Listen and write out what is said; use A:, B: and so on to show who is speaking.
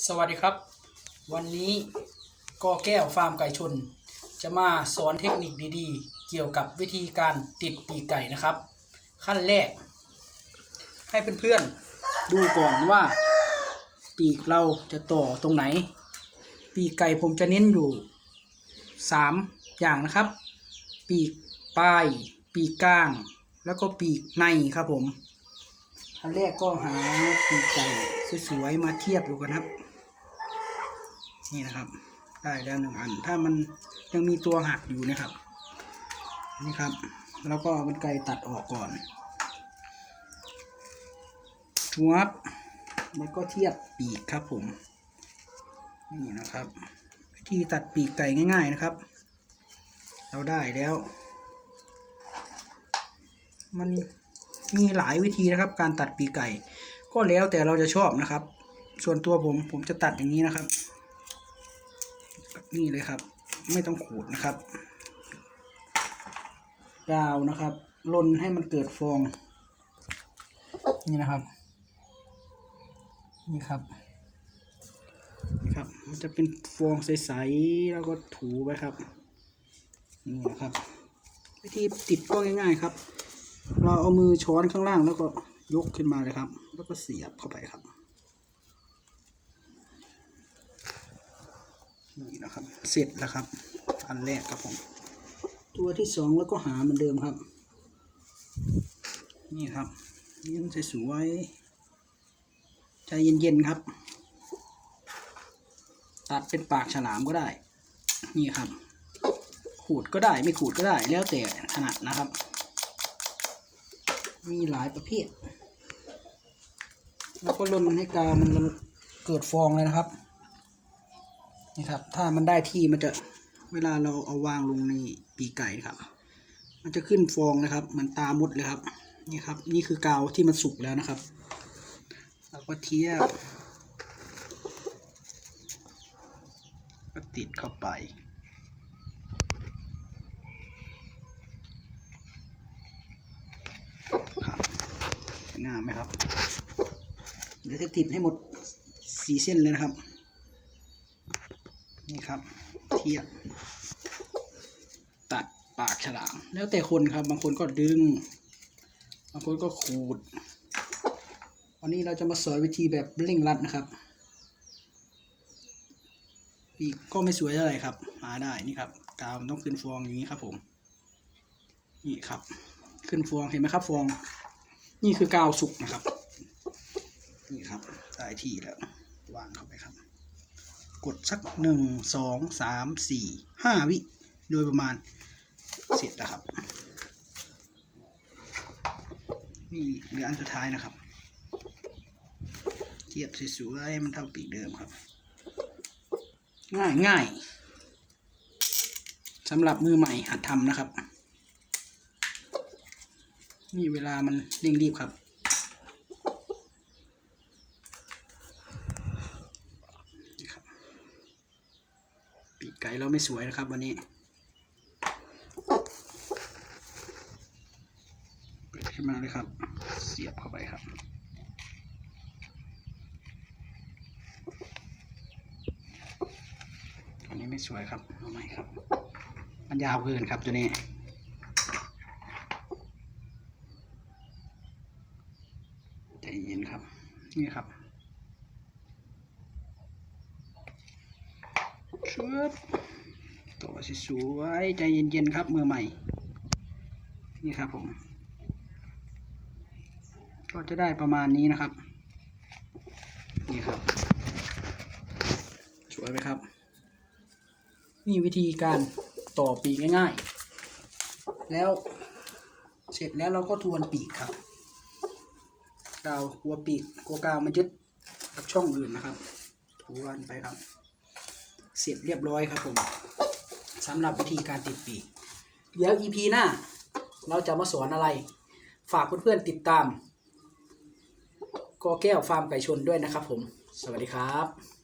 A: สวัสดีครับ วันนี้กอแก้วฟาร์มไก่ชน จะมาสอนเทคนิคดีๆ เกี่ยวกับวิธีการติดปีกไก่นะครับ ขั้นแรก ให้เพื่อนๆดูก่อนว่า ปีกเราจะต่อตรงไหน ปีกไก่ผมจะเน้นอยู่สามอย่างนะครับ ปีกปลาย ปีกกลาง แล้วก็ปีกในครับผมอันแรกก็หาปีกไก่สวยๆมาเทียบดูกันครับ นี่นะครับ ได้แล้วหนึ่งอัน ถ้ามันยังมีตัวหักอยู่นะครับ นี่ครับ แล้วก็มันไก่ตัดออกก่อนหัวบแล้วก็เทียบปีกครับผม นี่นะครับ วิธีตัดปีกไก่ง่าย ๆนะครับ เราได้แล้ว มันมีหลายวิธีนะครับ การตัดปีกไก่ ก็แล้วแต่เราจะชอบนะครับ ส่วนตัวผมผมจะตัดอย่างนี้นะครับ นี่เลยครับ ไม่ต้องขูดนะครับ กาวนะครับลนให้มันเกิดฟอง นี่นะครับ นี่ครับนี่ครับ มันจะเป็นฟองใสๆแล้วก็ถูไปครับนี่นะครับ วิธีติดก็ง่ายๆครับ เราเอามือช้อนข้างล่างแล้วก็ยกขึ้นมาเลยครับ แล้วก็เสียบเข้าไปครับ นะครับ เสร็จแล้วครับ อันแรกครับผม ตัวที่สองแล้วก็หาเหมือนเดิมครับ นี่ครับเย็นสวยๆใจเย็นๆครับ ตัดเป็นปากฉลามก็ได้ นี่ครับ ขูดก็ได้ไม่ขูดก็ได้แล้วแต่ถนัดนะครับ มีหลายประเภทแล้วก็ลนให้กามันเกิดฟองเลยนะครับ นี่ครับ ถ้ามันได้ที่มันจะเวลาเราเอาวางลงในปีไก่ครับ มันจะขึ้นฟองนะครับเหมือนตามดเลยครับ นี่ครับ นี่คือกาวที่มันสุกแล้วนะครับเราก็เทียบก็ติดเข้าไปครับงามไหมครับ เดี๋ยวจะติดให้หมดสีเส้นเลยนะครับ นี่ครับ เทียบ ตัดปากฉลาม แล้วแต่คนครับ บางคนก็ดึง บางคนก็ขูด วันนี้เราจะมาสอนวิธีแบบเร่งรัดนะครับปีกก็ไม่สวยเท่าไหร่ครับ หาได้นี่ครับ กาวมันต้องขึ้นฟองอย่างนี้ครับ ผม นี่ครับ ขึ้นฟองเห็นไหมครับฟอง นี่คือกาวสุกนะครับ นี่ครับได้ที่แล้ววางเข้าไปครับ กดสักหนึ่งสองสามสี่ห้าวิโดยประมาณเสร็จแล้วครับ นี่เหลืออันสุดท้ายนะครับเทียบสวยๆให้มันเท่าปีกเดิมครับ ง่ายง่ายสำหรับมือใหม่หัดทำนะครับ นี่เวลามันเร่งรีบครับ นี่ครับ ปีกไก่ เราไม่สวยนะครับวันนี้เปิดขึ้นมาเลยครับ เสียบเข้าไปครับอันนี้ไม่สวยครับเอาใหม่ครับ มันยาวเกินครับตัวนี้ใจเย็นครับ นี่ครับชุบ สวยๆใจเย็นๆครับมือใหม่ นี่ครับผม ก็จะได้ประมาณนี้นะครับ นี่ครับ สวยไหมครับ นี่วิธีการต่อปีกง่ายๆ แล้วเสร็จแล้วเราก็ทวนปีกครับกาวกลัวปีกกัวกาวมันยึดกับช่องอื่นนะครับทวนไปครับ เสร็จเรียบร้อยครับผม สำหรับวิธีการติดปีก เดี๋ยว EP หน้า เราจะมาสอนอะไร ฝากเพื่อนๆติดตามกอแก้วฟาร์มไก่ชนด้วยนะครับผม สวัสดีครับ